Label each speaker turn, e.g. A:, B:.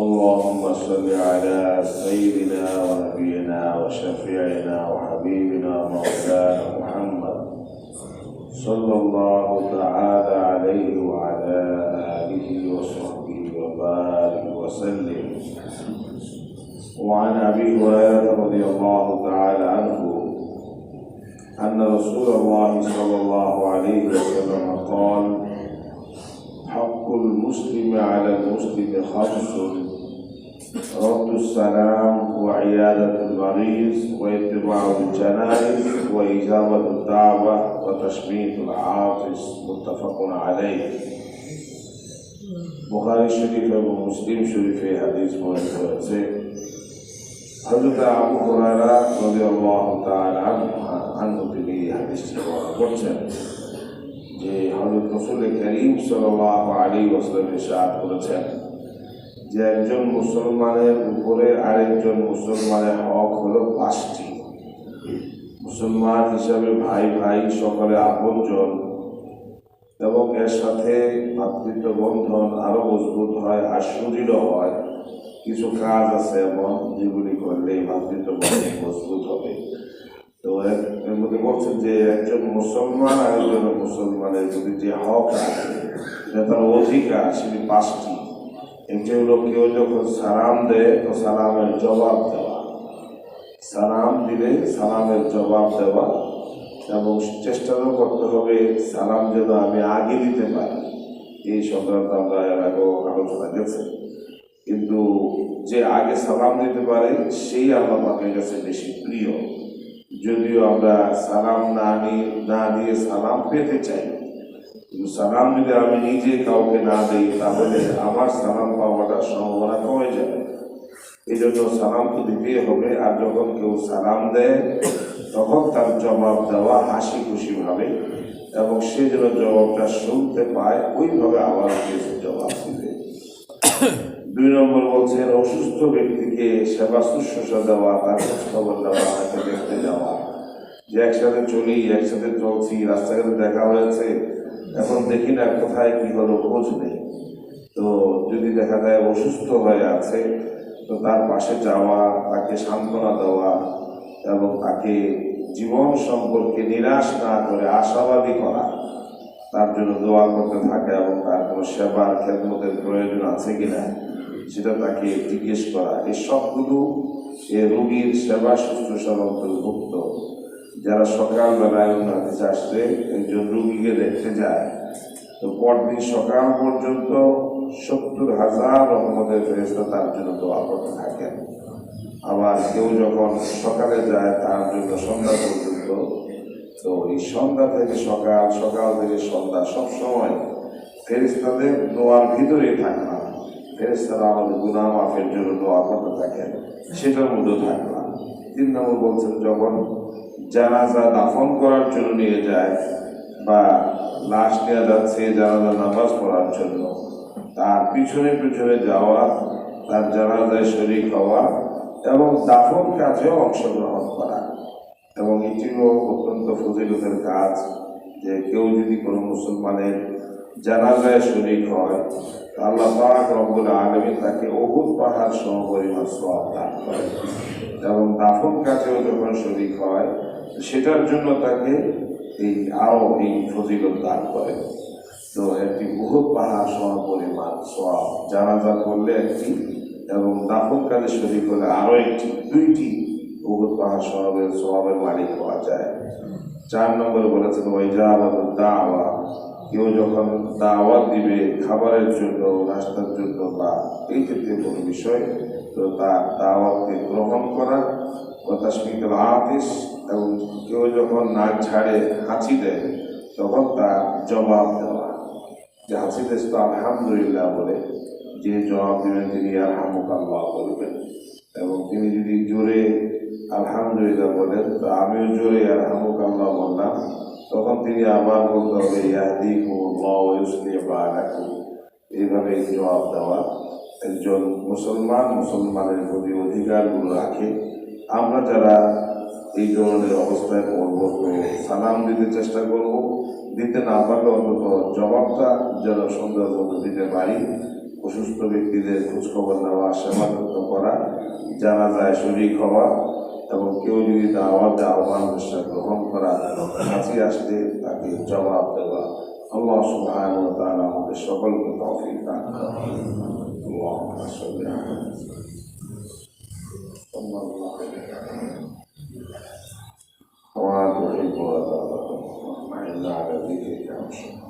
A: اللهم صل على سيدنا ونبينا وشفيعنا وحبيبنا مولانا محمد صلى الله تعالى عليه وعلى آله وصحبه وبارك وسلم. وعن أبي هريرة رضي الله تعالى عنه أن رسول الله صلى الله عليه وسلم قال حق المسلم على المسلم خمس رد السلام وعيادة المريض واتباع الجنائز وإجابة الدعوة وتشميت العاطس متفق عليه. بخاري شريف أبو مسلم شريف حديث موجود حضرت أبو هريرة رضي الله تعالى عنه عنه به حديث رواه যে হযরত রাসূল করিম সাল্লাল্লাহু আলাইহি ওয়াসাল্লাম ইরশাদ করেছেন যে একজন মুসলমানের উপরে আরেকজন মুসলমানের হক হলো পাঁচটি। মুসলমান হিসাবে ভাই ভাই, সকলে আপনজন এবং এর সাথে ভাতৃত্ব বন্ধন আরও মজবুত হয়, আর সুদৃঢ় হয়। কিছু কাজ আছে এমন যেগুলি করলে ভাতৃত্ব বন্ধন মজবুত হবে। তো এর- মধ্যে বলছেন যে একজন মুসলমান আর একজন মুসলমানের যদি যে হক আছে তার অধিকার, সেটি পাঁচটি। একটি হলো কেউ যখন সালাম দেয়, তো সালামের জবাব দেওয়া। সালাম দিলে সালামের জবাব দেওয়া। এবং চেষ্টাও করতে হবে, সালাম যেন আমি আগে দিতে পারি। এই সংক্রান্ত আমরা এর আগেও আলোচনা গেছে। কিন্তু যে আগে সালাম দিতে পারে, সেই আল্লাহ পাকের কাছে বেশি প্রিয়। যদিও আমরা সালাম না না দিয়ে সালাম পেতে চাই, কিন্তু সালাম যদি আমি নিজে কাউকে না দিই, তাহলে আমার সালাম পাওয়াটা সম্ভাবনা কমে যাবে। এই জন্য সালাম তো দিতেই হবে, আর যখন কেউ সালাম দেয়, তখন তার জবাব দেওয়া হাসি খুশি ভাবে, এবং সে যেন জবাবটা শুনতে পায়, ওইভাবে আবার জবাব দিবে। দুই নম্বর বলছেন অসুস্থ ব্যক্তিকে সেবা শুশ্রূষা দেওয়া, তার খোঁজ খবর দেওয়া, তাকে দেখতে যাওয়া। যে একসাথে চলি, একসাথে চলছি, রাস্তাঘাটে দেখা হয়েছে, এখন দেখি না কোথায় কী হলো, খোঁজ নেই। তো যদি দেখা যায় অসুস্থ হয়ে আছে, তো তার পাশে যাওয়া, তাকে সান্ত্বনা দেওয়া এবং তাকে জীবন সম্পর্কে নিরাশ না করে আশাবাদী করা, তার জন্য দোয়া করতে থাকে এবং তার কোনো সেবার খেদমতের প্রয়োজন আছে কিনা সেটা তাকে জিজ্ঞেস করা এই সবগুলো এ রোগীর সেবা শুশ্রূষার অন্তর্ভুক্ত। যারা সকালবেলায় ওনার আসলে একজন রুগীকে দেখতে যায়, তো পরদিন সকাল পর্যন্ত সত্তর হাজার রহমতের ফেরেস্তা তার জন্য দোয়া করতে থাকেন। আবার কেউ যখন সকালে যায় তার জন্য সন্ধ্যা পর্যন্ত, তো এই সন্ধ্যা থেকে সকাল সকাল থেকে সন্ধ্যা সব সময় ফেরিস্তাদের দোয়ার ভিতরেই থাকলাম ফেরিস্তারা আমাদের গুনাহ মাফের জন্য দোয়া করতে থাকেন। সেটার মধ্যে থাকলাম তিন নম্বর বলছেন, যখন জানাজা দাফন করার জন্য নিয়ে যায় বা লাশ নেওয়া যাচ্ছে জানাজা নামাজ পড়ার জন্য, তার পিছনে পিছনে যাওয়া, তার জানাজায় শরীক হওয়া এবং দাফন কাজেও অংশগ্রহণ করা। এবং এটিও অত্যন্ত ফজিলতের কাজ যে কেউ যদি কোনো মুসলমানের জানাজায় শরীক হয় আল্লাহ পাক রব্বুল আলমী তাকে অহুত পাহাড় সম পরিমাণ সওয়াব দান করে এবং দাফন কাজেও যখন শরীক হয়, সেটার জন্য তাকে এই আরও এই ফজিলত দান করে তো একটি বহুত পাহাড় সম পরিমাণ সওয়াব, জানাজা করলে একটি এবং দাফন কাজে শরীক হলে আরও একটি, দুইটি বহুত পাহাড় সওয়াবের সওয়াবের মালিক হওয়া যায়। চার নম্বরে বলেছেন ওই দাওয়া কেউ যখন দাওয়াত দিবে খাবারের জন্য, নাস্তার জন্য বা এই ক্ষেত্রে কোনো বিষয়, তো তার দাওয়াতকে গ্রহণ করা তাসমিকুল আতিস এবং কেউ যখন নাক ছাড়ে হাঁচি দেয়, তখন তার জবাব দেওয়া। যে হাসি দেশ তো আলহামদুলিল্লাহ বলে, যে জবাব দেবেন তিনি আলহামুকাল্লাহ বলবেন। এবং তিনি যদি জোরে আলহামদুলিল্লাহ বলেন, তো আমিও জোরে আলহামুকাল্লাহ বললাম। তখন তিনি আবার বলতে হবে ইয়াহদিকুমুল্লাহ এইভাবে জবাব দেওয়া একজন মুসলমান মুসলমানের প্রতি অধিকারগুলো রাখে। আমরা যারা এই ধরনের অবস্থায় পড়ব, তো সালাম দিতে চেষ্টা করব, দিতে না পারলে অন্তত জবাবটা যেন সুন্দর মতো দিতে পারি। অসুস্থ ব্যক্তিদের খোঁজখবর নেওয়া, সেবা করা, জানা যায় শরীর হওয়া। এবং কেউ যদি দাওয়াতে আহ্বান পেশা গ্রহণ করা কাছে আসলে তাকে জবাব দেওয়া আল্লাহ সুবহান ওয়া তাআলা আমাদের সকলকে তৌফিক দান করুন আল্লাহুম্মা সাল্লি আলা সাল্লাল্লাহু আলাইহি وما تحب وترضى وإنا على ذكرك وشكرك